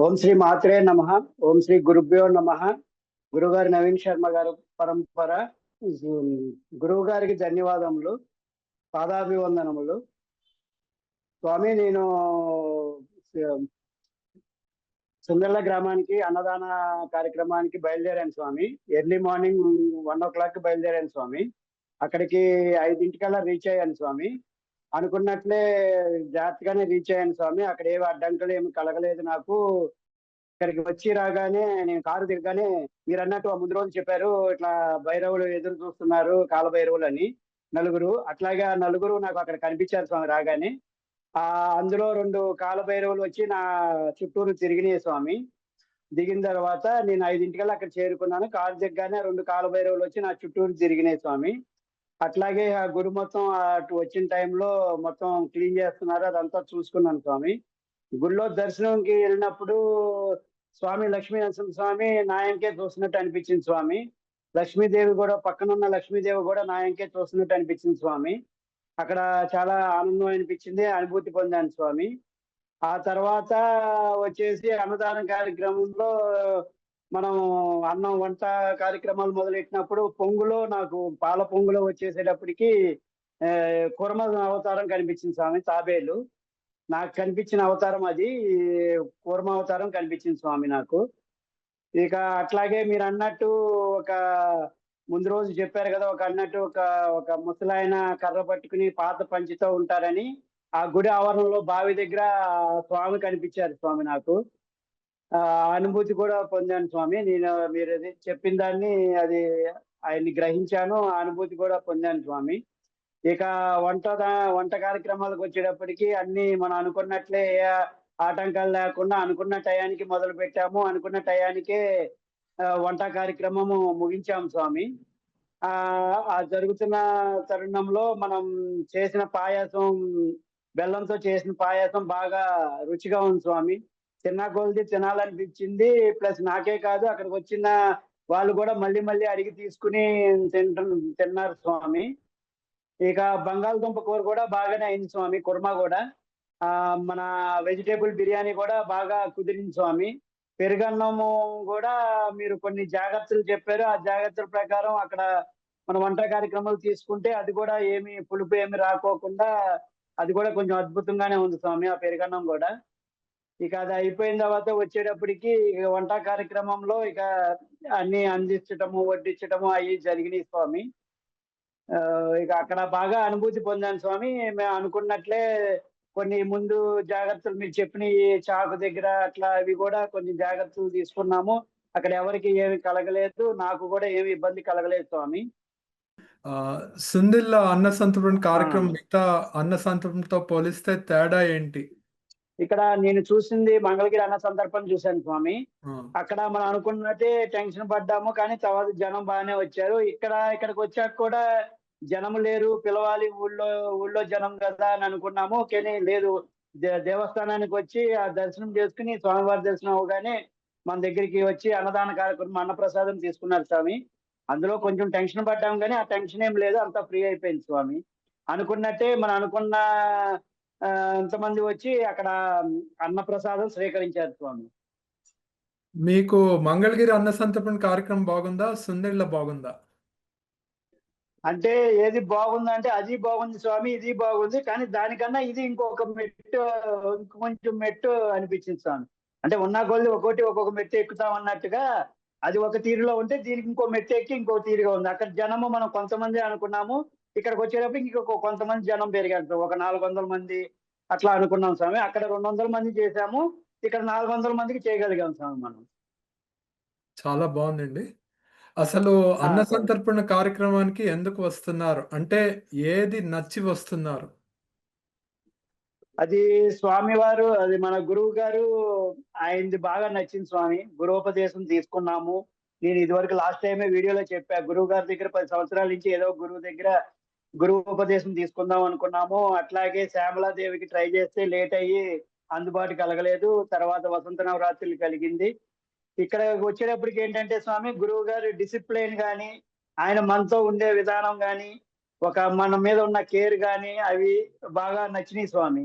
ఓం శ్రీ మాత్రే నమ. ఓం శ్రీ గురుభ్యో నమ. గురుగారు నవీన్ శర్మ గారు పరంపర. గురువు గారికి ధన్యవాదములు. పాదాభివందనములు. స్వామి నేను సుందర్ల గ్రామానికి అన్నదాన కార్యక్రమానికి బయలుదేరాను స్వామి. Early morning one o'clock బయలుదేరాను స్వామి. అక్కడికి ఐదింటికల్లా రీచ్ అయ్యాను స్వామి. అనుకున్నట్లే జాగ్రత్తగానే రీచ్ అయ్యాను స్వామి. అక్కడ ఏమి అడ్డంకులు ఏమి కలగలేదు నాకు. ఇక్కడికి వచ్చి రాగానే నేను కారు దిగగానే మీరు అన్నట్టు ముందు రోజు చెప్పారు ఇట్లా భైరవులు ఎదురు చూస్తున్నారు కాల భైరవులు అని నలుగురు. అట్లాగే నలుగురు నాకు అక్కడ కనిపించారు స్వామి రాగానే. ఆ అందులో రెండు కాల భైరవులు వచ్చి నా చుట్టూరు తిరిగినాయి స్వామి. దిగిన తర్వాత నేను ఐదింటికల్లా అక్కడ చేరుకున్నాను. కారు దిగ్గానే రెండు కాల భైరవులు వచ్చి నా చుట్టూరు తిరిగినాయి స్వామి. అట్లాగే ఆ గుడి మొత్తం అటు వచ్చిన టైంలో మొత్తం క్లీన్ చేస్తున్నారు. అదంతా చూసుకున్నాను స్వామి. గుడిలో దర్శనంకి వెళ్ళినప్పుడు స్వామి లక్ష్మీ నరసింహ స్వామి నాయంకే చూస్తున్నట్టు అనిపించింది స్వామి. లక్ష్మీదేవి కూడా పక్కనున్న లక్ష్మీదేవి కూడా నాయంకే చూస్తున్నట్టు అనిపించింది స్వామి. అక్కడ చాలా ఆనందం అనిపించింది అనుభూతి పొందాను స్వామి. ఆ తర్వాత వచ్చేసి అన్నదాన కార్యక్రమంలో మనం అన్నం వంట కార్యక్రమాలు మొదలెట్టినప్పుడు పొంగులో నాకు పాల పొంగులో వచ్చేసేటప్పటికి కుర్మ అవతారం కనిపించింది స్వామి తాబేలు. నాకు కనిపించిన అవతారం అది కూర్మ అవతారం కనిపించింది స్వామి నాకు. ఇక అట్లాగే మీరు అన్నట్టు ఒక ముందు రోజు చెప్పారు కదా ఒక అన్నట్టు ఒక ఒక ముసలాయన కర్ర పట్టుకుని పాత పంచితో ఉంటారని ఆ గుడి ఆవరణలో బావి దగ్గర స్వామి కనిపించారు స్వామి నాకు. ఆ అనుభూతి కూడా పొందాను స్వామి. నేను మీరు అది చెప్పిన దాన్ని అది ఆయన్ని గ్రహించాను ఆ అనుభూతి కూడా పొందాను స్వామి. ఇక వంట వంట కార్యక్రమాలకు వచ్చేటప్పటికి అన్ని మనం అనుకున్నట్లే ఆటంకాలు లేకుండా అనుకున్న టయానికి మొదలు పెట్టాము అనుకున్న టయానికే వంట కార్యక్రమము ముగించాము స్వామి. ఆ జరుగుతున్న తరుణంలో మనం చేసిన పాయాసం బెల్లంతో చేసిన పాయాసం బాగా రుచిగా ఉంది స్వామి. తిన్న కొలిది తినాలనిపించింది ప్లస్ నాకే కాదు అక్కడికి వచ్చిన వాళ్ళు కూడా మళ్ళీ మళ్ళీ అడిగి తీసుకుని తింటు తిన్నారు స్వామి. ఇక బంగాళదుంప కూర కూడా బాగానే అయింది స్వామి కుర్మా కూడా. మన వెజిటేబుల్ బిర్యానీ కూడా బాగా కుదిరింది స్వామి. పెరుగన్నము కూడా మీరు కొన్ని జాగ్రత్తలు చెప్పారు. ఆ జాగ్రత్తల ప్రకారం అక్కడ మన వంట కార్యక్రమాలు తీసుకుంటే అది కూడా ఏమి పులుపు ఏమి రాకోకుండా అది కూడా కొంచెం అద్భుతంగానే ఉంది స్వామి ఆ పెరుగన్నం కూడా. ఇక అది అయిపోయిన తర్వాత వచ్చేటప్పటికి ఇక వంట కార్యక్రమంలో ఇక అన్ని అందించటము వడ్డించటము అవి జరిగినాయి స్వామి. ఇక అక్కడ బాగా అనుభూతి పొందాను స్వామి. మేము అనుకున్నట్లే కొన్ని ముందు జాగ్రత్తలు మీరు చెప్పిన చాకు దగ్గర అట్లా అవి కూడా కొన్ని జాగ్రత్తలు తీసుకున్నాము. అక్కడ ఎవరికి ఏమి కలగలేదు నాకు కూడా ఏమి ఇబ్బంది కలగలేదు స్వామి. సుందిల్ల అన్న సంతర్పణ కార్యక్రమం మిగతా అన్న సంతర్పణతో పోలిస్తే తేడా ఏంటి? ఇక్కడ నేను చూసింది మంగళగిరి అన్న సందర్భం చూశాను స్వామి. అక్కడ మనం అనుకున్నట్టే టెన్షన్ పడ్డాము కానీ తర్వాత జనం బాగానే వచ్చారు. ఇక్కడ ఇక్కడికి వచ్చాక కూడా జనం లేరు పిలవాలి ఊళ్ళో ఊళ్ళో జనం కదా అని అనుకున్నాము. కానీ లేదు దేవస్థానానికి వచ్చి ఆ దర్శనం చేసుకుని స్వామివారి దర్శనం అవగానే మన దగ్గరికి వచ్చి అన్నదాన కార్యక్రమం అన్నప్రసాదం తీసుకున్నారు స్వామి. అందులో కొంచెం టెన్షన్ పడ్డాము కానీ ఆ టెన్షన్ ఏం లేదు అంతా ఫ్రీ అయిపోయింది స్వామి. అనుకున్నట్టే మనం అనుకున్న ఎంతమంది వచ్చి అక్కడ అన్నప్రసాదం స్వీకరించారు స్వామి. మీకు మంగళగిరి అన్న సంతర్పణ కార్యక్రమం బాగుందా? సుందరిలో బాగుందా? అంటే ఏది బాగుందంటే అది బాగుంది స్వామి ఇది బాగుంది. కానీ దానికన్నా ఇది ఇంకొక మెట్టు కొంచెం మెట్టు అనిపించింది స్వామి. అంటే ఉన్న కొద్ది ఒకటి ఒక్కొక్క మెట్టు ఎక్కుతాం అన్నట్టుగా అది ఒక తీరులో ఉంటే దీనికి ఇంకో మెట్టు ఎక్కి ఇంకో తీరుగా ఉంది. అక్కడ జనము మనం కొంతమంది అనుకున్నాము. ఇక్కడికి వచ్చేటప్పుడు ఇంకొక కొంతమంది జనం పెరిగారు. ఒక నాలుగు వందల మంది అట్లా అనుకున్నాం స్వామి. అక్కడ రెండు వందల మంది చేశాము. ఇక్కడ నాలుగు వందల మందికి చేయగలిగాం స్వామి మనం. చాలా బాగుందండి. అసలు అన్న సంతర్పణ కార్యక్రమానికి ఎందుకు వస్తున్నారు? అంటే ఏది నచ్చి వస్తున్నారు? అది స్వామి వారు అది మన గురువు గారు ఆయనది బాగా నచ్చింది స్వామి. గురువుపదేశం తీసుకున్నాము. నేను ఇదివరకు లాస్ట్ టైమే వీడియోలో చెప్పా గురువు గారి దగ్గర పది సంవత్సరాల నుంచి ఏదో గురువు దగ్గర గురువు ఉపదేశం తీసుకుందాం అనుకున్నాము. అట్లాగే శ్యామలాదేవికి ట్రై చేస్తే లేట్ అయ్యి అందుబాటు కలగలేదు. తర్వాత వసంత నవరాత్రులు కలిగింది. ఇక్కడ వచ్చేటప్పటికి ఏంటంటే స్వామి గురువు గారు డిసిప్లిన్ కానీ ఆయన మనతో ఉండే విధానం కానీ ఒక మన మీద ఉన్న కేర్ కానీ అవి బాగా నచ్చినాయి స్వామి.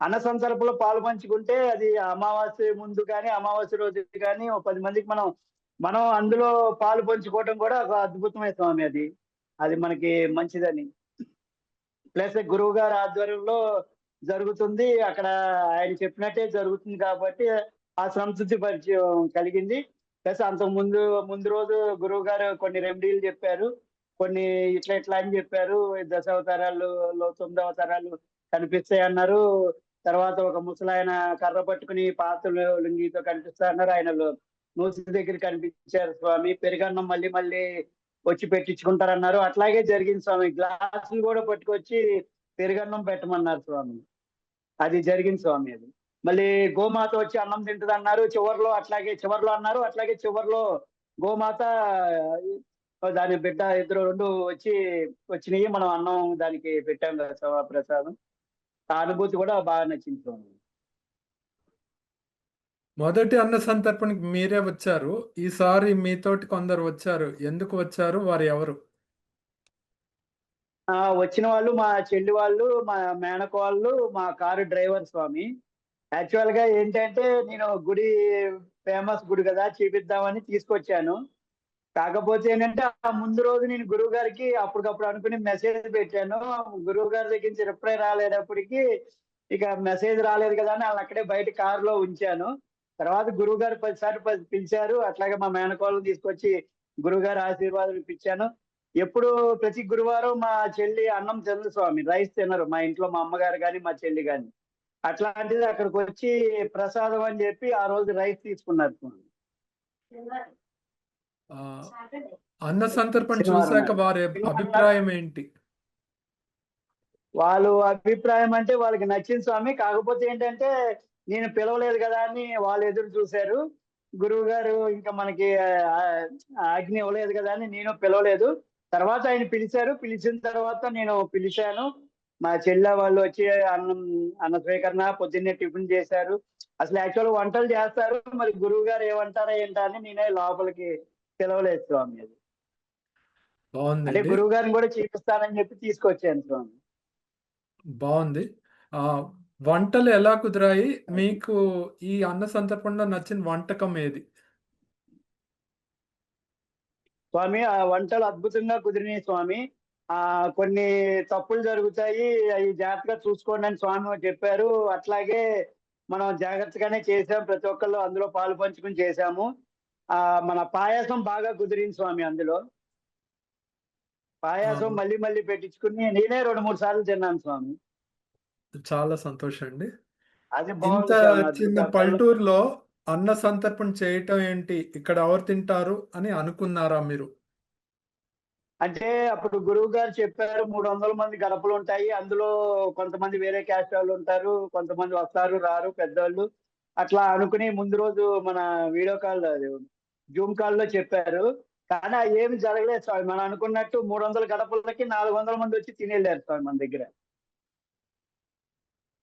అన్న సందర్భంలో పాలు పంచుకుంటే అది అమావాస్య ముందు కానీ అమావాస్య రోజు కానీ ఒక పది మందికి మనం మనం అందులో పాలు పంచుకోవటం కూడా ఒక అద్భుతమైన స్వామి అది. అది మనకి మంచిదని. ప్లస్ గురువు గారి ఆధ్వర్యంలో జరుగుతుంది. అక్కడ ఆయన చెప్పినట్టే జరుగుతుంది కాబట్టి ఆ సంతృప్తి పరిచయం కలిగింది. ప్లస్ అంతకు ముందు ముందు రోజు గురువు గారు కొన్ని రెమెడీలు చెప్పారు. కొన్ని ఇట్లా ఇట్లా అని చెప్పారు. దశ అవతారాల్లో తొమ్మిది అవతారాలు కనిపిస్తాయి అన్నారు. తర్వాత ఒక ముసలాయన కర్ర పట్టుకుని పాత్రలు లుంగితో కనిపిస్తారన్నారు ఆయన నూసి దగ్గర కనిపించారు స్వామి. పెరుగన్నం మళ్ళీ మళ్ళీ వచ్చి పెట్టించుకుంటారన్నారు అట్లాగే జరిగింది స్వామి. గ్లాసులు కూడా పట్టుకొచ్చి పెరుగన్నం పెట్టమన్నారు స్వామి. అది జరిగింది స్వామి అది. మళ్ళీ గోమాత వచ్చి అన్నం తింటది అన్నారు చివర్లో అట్లాగే చివర్లో అన్నారు అట్లాగే చివర్లో గోమాత దాని బిడ్డ ఇద్దరు రెండు వచ్చి వచ్చినాయి మనం అన్నం దానికి పెట్టాం కదా ప్రసాదం. ఆ అనుభూతి కూడా బాగా నచ్చింది మొదటి అన్న సంతర్పణకి మీరే వచ్చారు. ఈసారి మీతోటి కొందరు వచ్చారు. ఎందుకు వచ్చారు? వారు ఎవరు? ఆ వచ్చిన వాళ్ళు మా చెల్లి వాళ్ళు మా మేనక వాళ్ళు మా కారు డ్రైవర్ స్వామి. యాక్చువల్గా ఏంటంటే నేను గుడి ఫేమస్ గుడి కదా చూపిద్దామని తీసుకొచ్చాను. కాకపోతే ఏంటంటే ఆ ముందు రోజు నేను గురువు గారికి అప్పటికప్పుడు అనుకుని మెసేజ్ పెట్టాను. గురువు గారి దగ్గర నుంచి రిప్లై రాలేటప్పటికి ఇక మెసేజ్ రాలేదు కదా అని వాళ్ళని అక్కడే బయట కారులో ఉంచాను. తర్వాత గురువు గారు పదిసార్లు పిలిచారు. అట్లాగే మా మేనకోళ్ళని తీసుకొచ్చి గురువు గారు ఆశీర్వాదం ఇప్పించాను. ఎప్పుడు ప్రతి గురువారం మా చెల్లి అన్నం చంద్రస్వామి స్వామి. రైస్ తినరు. మా ఇంట్లో మా అమ్మగారు కానీ మా చెల్లి కానీ అట్లాంటిది అక్కడికి వచ్చి ప్రసాదం అని చెప్పి ఆ రోజు రైస్ తీసుకున్నారు అన్న చూశాక నాడు. వారి అభిప్రాయం ఏంటి? వాళ్ళు అభిప్రాయం అంటే వాళ్ళకి నచ్చింది స్వామి కాకపోతే ఏంటంటే నేను పిలవలేదు కదా అని వాళ్ళు ఎదురు చూశారు. గురువు గారు ఇంకా మనకి ఆజ్ఞ ఇవ్వలేదు కదా అని నేను పిలవలేదు. తర్వాత ఆయన పిలిచారు. పిలిచిన తర్వాత నేను పిలిచాను. మా చెల్లె వాళ్ళు వచ్చి అన్నం అన్న స్వీకరణ పొద్దున్నే టిఫిన్ చేశారు. అసలు యాక్చువల్ వంటలు చేస్తారు మరి గురువు గారు ఏమంటారా ఏంటా అని నేనే లోపలికి పిలవలేదు స్వామి అది. అంటే గురువు గారిని కూడా చూపిస్తానని చెప్పి తీసుకొచ్చాను స్వామి. బాగుంది. ఆ వంటలు ఎలా కుదిరాయి? మీకు ఈ అన్న సంతర్పణలో నచ్చిన వంటకం ఏది? స్వామి ఆ వంటలు అద్భుతంగా కుదిరినాయి స్వామి. ఆ కొన్ని తప్పులు జరుగుతాయి. అవి జాగ్రత్తగా చూసుకోండి అని స్వామి చెప్పారు. అట్లాగే మనం జాగ్రత్తగానే చేసాం ప్రతి ఒక్కళ్ళు అందులో పాలు పంచుకుని చేశాము. ఆ మన పాయాసం బాగా కుదిరింది స్వామి అందులో. పాయాసం. మళ్ళీ మళ్ళీ పెట్టించుకుని నేనే రెండు మూడు సార్లు తిన్నాను స్వామి. చాలా సంతోషం అండి. అది ఇంత చిన్న. పల్లెటూరులో అన్న సంతర్పణ చేయటం ఏంటి? ఇక్కడ ఎవరు తింటారు అని అనుకున్నారా మీరు? అంటే అప్పుడు గురువు గారు చెప్పారు మూడు వందల మంది గడపలు ఉంటాయి. అందులో కొంతమంది వేరే క్యాస్ట్ వాళ్ళు ఉంటారు కొంతమంది వస్తారు రారు పెద్దవాళ్ళు అట్లా అనుకుని ముందు రోజు మన వీడియో కాల్ జూమ్ కాల్లో చెప్పారు. కానీ అది ఏమి జరగలేదు స్వామి. మనం అనుకున్నట్టు మూడు వందల గడపలకి నాలుగు వందల మంది వచ్చి తినేళ్ళారు స్వామి మన దగ్గర.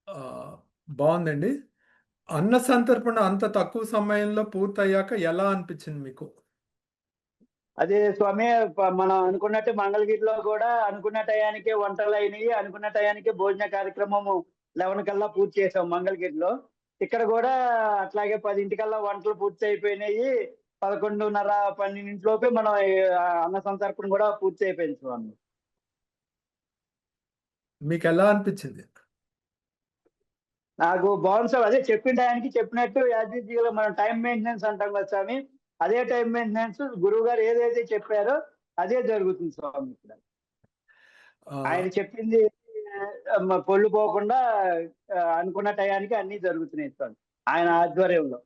ఆ, బాగుందండి. అన్న సంతర్పణ అంత తక్కువ సమయంలో పూర్తయ్యాక ఎలా అనిపించింది మీకు? అదే స్వామి మనం అనుకున్నట్టు మంగళగిరిలో కూడా అనుకున్న టయానికే వంటలు అయినాయి అనుకున్న టయానికే భోజన కార్యక్రమము లెవెన్ కల్లా పూర్తి చేసాం మంగళగిరిలో. ఇక్కడ కూడా అట్లాగే పదింటికల్లా వంటలు పూర్తి అయిపోయినాయి. పదకొండున్నర పన్నెండింటిలోపే మనం అన్న సంతర్పణ కూడా పూర్తి అయిపోయింది స్వామి. మీకు ఎలా అనిపించింది? నాకు బాగుంది సార్. అదే చెప్పిన టయానికి చెప్పినట్టు యాజిటీలో మనం టైం మెయింటెనెన్స్ అంటాం కదా స్వామి. అదే టైం మెయింటెనెన్స్ గురువు గారు ఏదైతే చెప్పారో అదే జరుగుతుంది స్వామి ఇక్కడ. ఆయన చెప్పింది పొల్లు పోకుండా అనుకున్న టయానికి అన్ని జరుగుతున్నాయి స్వామి. ఆయన ఆధ్వర్యంలో.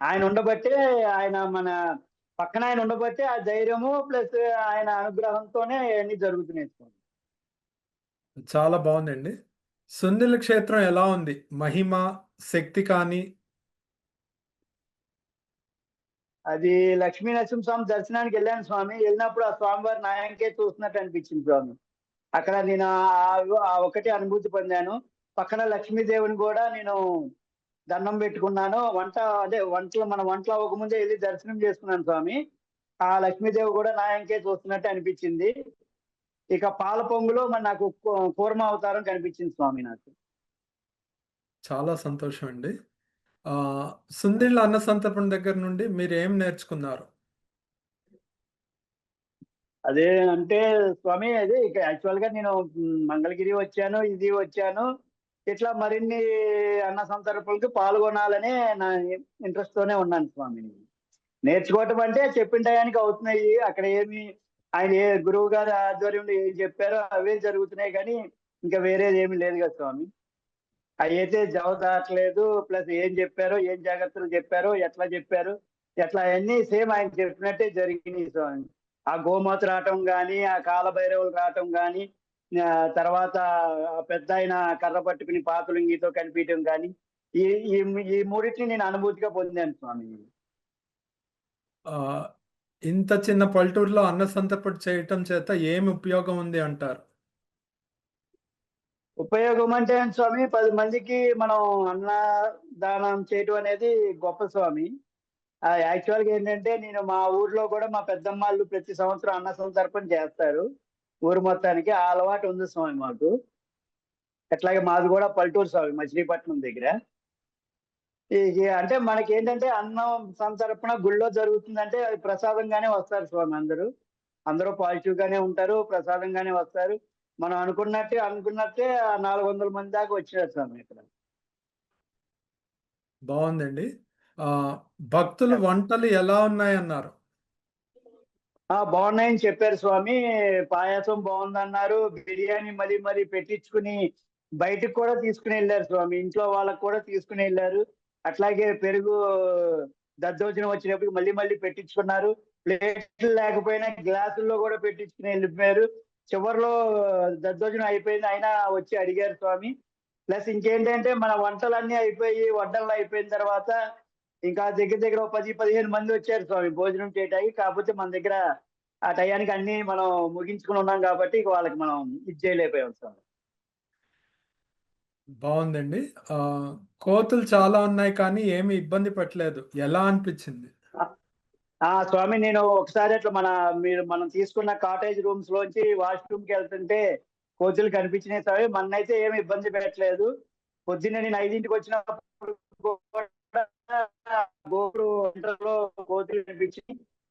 ఆయన ఉండబట్టే ఆయన మన పక్కన ఆయన ఉండబట్టే ఆ ధైర్యము ప్లస్ ఆయన అనుగ్రహంతోనే అన్ని జరుగుతున్నాయి స్వామి. చాలా బాగుందండి. సుందిల క్షేత్రం ఎలా ఉంది? మహిమ శక్తి కానీ అది లక్ష్మీ నరసింహ స్వామి దర్శనానికి వెళ్ళాను స్వామి. వెళ్ళినప్పుడు ఆ స్వామివారి నాయంకే చూస్తున్నట్టు అనిపించింది స్వామి. అక్కడ నేను ఆ- ఒకటి అనుభూతి పొందాను. పక్కన లక్ష్మీదేవిని కూడా నేను దండం పెట్టుకున్నాను. వంట అదే వంటలు మన వంటలో అవ్వకముందే ముందే వెళ్ళి దర్శనం చేసుకున్నాను స్వామి. ఆ లక్ష్మీదేవి కూడా నాయంకే చూస్తున్నట్టు అనిపించింది. ఇక పాల పొంగులో మరి నాకు కూ- కూర్మ అవతారం కనిపించింది స్వామి నాకు. చాలా సంతోషం అండి. ఆ, సుందిళ్ళ అన్న సంతర్పణ దగ్గర నుండి మీరు ఏం నేర్చుకున్నారు? అదే అంటే స్వామి అదే ఇక యాక్చువల్గా నేను మంగళగిరి వచ్చాను ఇది వచ్చాను. ఇట్లా మరిన్ని అన్న సంతర్పణలకు పాల్గొనాలనే నా ఇంట్రెస్ట్ తోనే ఉన్నాను స్వామి నేర్చుకోవటం అంటే చెప్పిన టయానికి అవుతున్నాయి. అక్కడ ఏమి ఆయన ఏ గురువు గారి ఆధ్వర్యంలో ఏం చెప్పారో అవే జరుగుతున్నాయి కానీ ఇంకా వేరేది ఏమి లేదు కదా స్వామి. అయితే జవ దాటలేదు ప్లస్ ఏం చెప్పారో ఏం జాగ్రత్తలు చెప్పారో ఎట్లా చెప్పారు ఎట్లా అవన్నీ సేమ్ ఆయన చెప్పినట్టే జరిగినాయి స్వామి. ఆ గోమాత రావటం కానీ ఆ కాలభైరవులు రావటం కానీ తర్వాత పెద్ద ఆయన కర్ర పట్టుకుని పాతులింగితో కనిపించడం కానీ ఈ ఈ ఈ మూడింటిని నేను అనుభూతిగా పొందాను స్వామి. ఆ, ఇంత చిన్న పల్లెటూరులో అన్న సంతర్పణ చేయటం చేత ఏమి ఉపయోగం ఉంది అంటారు? ఉపయోగం అంటే స్వామి? పది మందికి మనం అన్న దానం చేయటం అనేది గొప్ప స్వామి. యాక్చువల్గా ఏంటంటే నేను మా ఊర్లో కూడా మా పెద్దమ్మాళ్ళు ప్రతి సంవత్సరం అన్న సంతర్పణ చేస్తారు. ఊరు మొత్తానికి ఆ అలవాటు ఉంది స్వామి మాకు. అట్లాగే మాది కూడా పల్లెటూరు స్వామి మచిలీపట్నం దగ్గర. ఈ అంటే మనకి ఏంటంటే అన్నం సంతర్పణ గుళ్ళో జరుగుతుందంటే అది ప్రసాదంగానే వస్తారు స్వామి అందరూ. అందరూ పాజిటివ్ గానే ఉంటారు ప్రసాదంగానే వస్తారు. మనం అనుకున్నట్టే అనుకున్నట్టే నాలుగు వందల మంది దాకా వచ్చారు స్వామి ఇక్కడ. బాగుందండి. ఆ, భక్తులు వంటలు ఎలా ఉన్నాయన్నారు? ఆ బాగున్నాయని చెప్పారు స్వామి. పాయాసం బాగుందన్నారు. బిర్యానీ మరీ మరీ పెట్టించుకుని బయటకు కూడా తీసుకుని వెళ్ళారు స్వామి. ఇంట్లో వాళ్ళకు కూడా తీసుకుని వెళ్ళారు. అట్లాగే పెరుగు దద్దోజనం వచ్చినప్పుడు మళ్ళీ మళ్ళీ పెట్టించుకున్నారు. ప్లేట్లు లేకపోయినా గ్లాసుల్లో కూడా పెట్టించుకుని వెళ్ళిపోయారు. చివరిలో దద్దోజనం అయిపోయింది. అయినా వచ్చి అడిగారు స్వామి. ప్లస్ ఇంకేంటంటే మన వంటలన్నీ అయిపోయి వడ్డలు అయిపోయిన తర్వాత ఇంకా దగ్గర దగ్గర ఒక పది పదిహేను మంది వచ్చారు స్వామి భోజనం చేయటానికి. కాకపోతే మన దగ్గర ఆ టయానికి అన్ని మనం ముగించుకుని ఉన్నాం కాబట్టి వాళ్ళకి మనం ఇది చేయలేకపోయాం స్వామి. బాగుందండి. కోతులు చాలా ఉన్నాయి కానీ ఏమి ఇబ్బంది పెట్టలేదు. ఎలా అనిపించింది? ఆ స్వామి నేను ఒకసారి అట్లా మన మీరు మనం తీసుకున్న కాటేజ్ రూమ్స్ లోంచి వాష్రూమ్కి వెళ్తుంటే కోచులు కనిపించినాయి స్వామి. మనైతే ఏమి ఇబ్బంది పెట్టలేదు. పొద్దున్నే నేను ఐదింటికి వచ్చినప్పుడు గోపురు లో కోతులు కనిపించి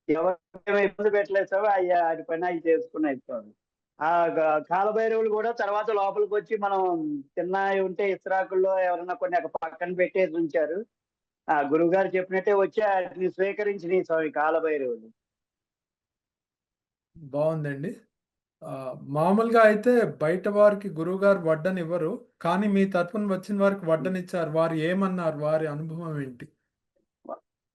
ఇబ్బంది పెట్టలేదు స్వామి. అయ్యా వాటి పని అవి చేసుకున్నాయి స్వామి. ఆ కాలభైరవులు కూడా తర్వాత లోపలికి వచ్చి మనం తిన్నాయి ఉంటే ఇస్రాకుల్లో ఎవరన్నా కొన్ని పక్కన పెట్టేసి ఉంచారు. ఆ గురువు గారు చెప్పినట్టే వచ్చి వాటిని స్వీకరించిన స్వామి కాలభైరవులు. బాగుందండి. ఆ, మామూలుగా అయితే బయట వారికి గురువుగారు వడ్డన ఇవ్వరు కానీ మీ తరపున వచ్చిన వారికి వడ్డనిచ్చారు. వారు ఏమన్నారు? వారి అనుభవం ఏంటి?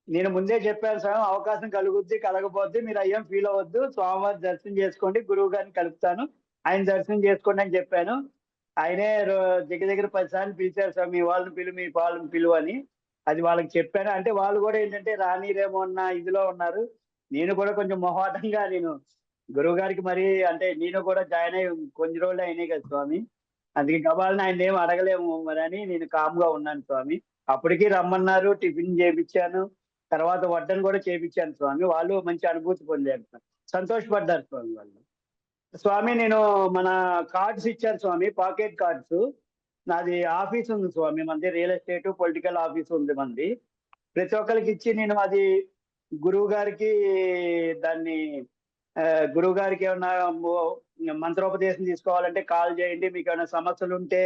నేను ముందే చెప్పాను స్వామి అవకాశం కలుగుద్ది కలగపోద్ది మీరు అయ్యేం ఫీల్ అవ్వద్దు స్వామివారి దర్శనం చేసుకోండి గురువు గారిని కలుపుతాను ఆయన దర్శనం చేసుకోండి అని చెప్పాను. ఆయనే దగ్గర దగ్గర పది సార్లు పిలిచారు స్వామి మీ వాళ్ళని పిలు మీ వాళ్ళని పిలువు అని అది వాళ్ళకి చెప్పాను. అంటే వాళ్ళు కూడా ఏంటంటే రానిరేమో అన్న ఇదిలో ఉన్నారు. నేను కూడా కొంచెం మొహాటంగా నేను గురువు గారికి మరి అంటే నేను కూడా జాయిన్ అయ్యి కొన్ని రోజులు అయినాయి కదా స్వామి. అందుకే గబాలని ఆయన ఏం అడగలేము మరి అని నేను కామ్గా ఉన్నాను స్వామి. అప్పటికి రమ్మన్నారు టిఫిన్ చేపించాను. తర్వాత వడ్డను కూడా చేపించాను స్వామి. వాళ్ళు మంచి అనుభూతి పొందారు. సంతోషపడ్డారు స్వామి వాళ్ళు. స్వామి నేను మన కార్డ్స్ ఇచ్చారు స్వామి పాకెట్ కార్డ్స్. నాది ఆఫీస్ ఉంది స్వామి మంది రియల్ ఎస్టేట్ పొలిటికల్ ఆఫీస్ ఉంది మంది. ప్రతి ఒక్కరికి ఇచ్చి నేను అది గురువు గారికి దాన్ని గురువు గారికి ఏమన్నా మంత్రోపదేశం తీసుకోవాలంటే కాల్ చేయండి మీకు ఏమైనా సమస్యలు ఉంటే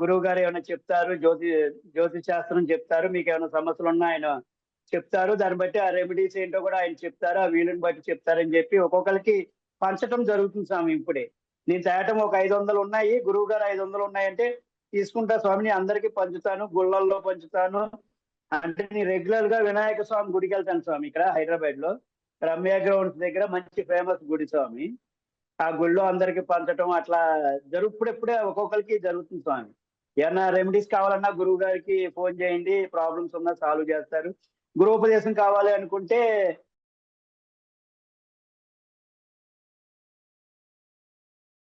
గురువు గారు ఏమైనా చెప్తారు జ్యోతి జ్యోతిష్ శాస్త్రం చెప్తారు మీకు ఏమైనా సమస్యలు ఉన్నా ఆయన చెప్తారు. దాన్ని బట్టి ఆ రెమెడీస్ ఏంటో కూడా ఆయన చెప్తారు ఆ వీలుని బట్టి చెప్తారని చెప్పి ఒక్కొక్కరికి పంచటం జరుగుతుంది స్వామి ఇప్పుడే. నేను తేటం ఒక ఐదు వందలు ఉన్నాయి గురువు గారు ఐదు వందలు ఉన్నాయంటే తీసుకుంటా స్వామిని అందరికి పంచుతాను గుళ్ళల్లో పంచుతాను. అంటే నేను రెగ్యులర్గా వినాయక స్వామి గుడికి వెళ్తాను స్వామి ఇక్కడ హైదరాబాద్లో రమ్య గ్రౌండ్స్ దగ్గర మంచి ఫేమస్ గుడి స్వామి. ఆ గుళ్ళో అందరికి పంచటం అట్లా జరుగుప్పుడెప్పుడే ఒక్కొక్కరికి జరుగుతుంది స్వామి. ఏమన్నా రెమెడీస్ కావాలన్నా గురువు గారికి ఫోన్ చేయండి ప్రాబ్లమ్స్ ఉన్నా సాల్వ్ చేస్తారు. గృహోపదేశం కావాలి అనుకుంటే